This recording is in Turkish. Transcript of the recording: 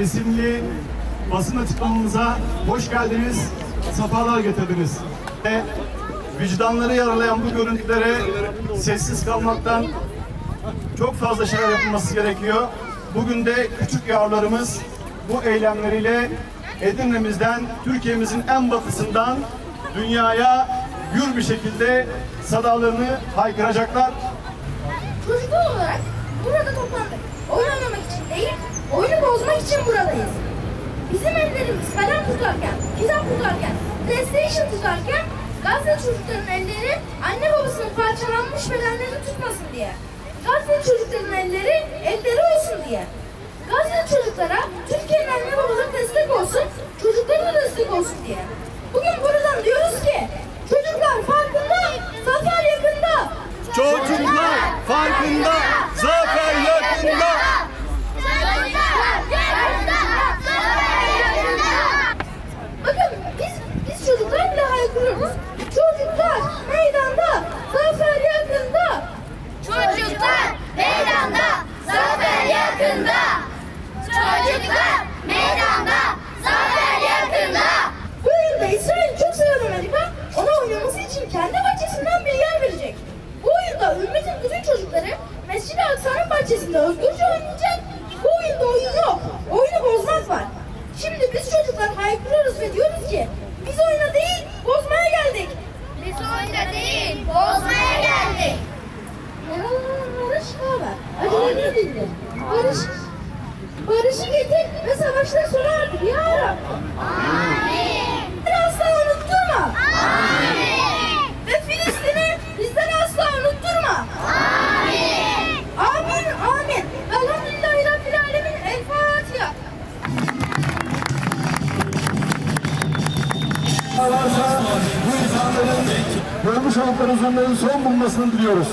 isimli basın açıklamamıza hoş geldiniz, sefalar getirdiniz. Ve vicdanları yaralayan bu görüntülere sessiz kalmaktan çok fazla şeyler yapılması gerekiyor. Bugün de küçük yavrularımız bu eylemleriyle Edirne'mizden, Türkiye'mizin en batısından dünyaya gür bir şekilde sadalarını haykıracaklar. Çocuklar olarak burada toplandık. Oyun oynamak için buradayız. Bizim ellerimiz kalem tutarken, kitap tutarken, PlayStation tutarken Gazze çocukların elleri anne babasının parçalanmış bedenlerini tutmasın diye. Gazze çocukların elleri elleri olsun diye. Gazze çocuklara Türkiye'nin anne babası destek olsun, çocuklara da destek olsun diye. Bugün buradan diyoruz ki çocuklar farkında, zafer yakında. Çocuklar farkında, zafer yakında. Haykırıyoruz. Çocuklar meydanda, zafer yakında. Çocuklar meydanda, zafer yakında. Çocuklar meydanda, zafer yakında. Bu oyunda İsrail çok seven Amerika ona oynaması için kendi bahçesinden bir yer verecek. Bu oyunda ümmetin bütün çocukları Mescid-i Aksa'nın bahçesinde özgürce oynayacak. Bu oyunda oyun yok. Dindir. Barış, barışı getir ve savaşları sona erdir ya Rab. Amin. Asla unutturma. Amin. Ve Filistin'i bizden asla unutturma. Amin. Amin, amin. Elhamdülillahi Rabbil Alemin. El Fatiha. varsa bu insanların görmüş oldukları son bulmasını diliyoruz.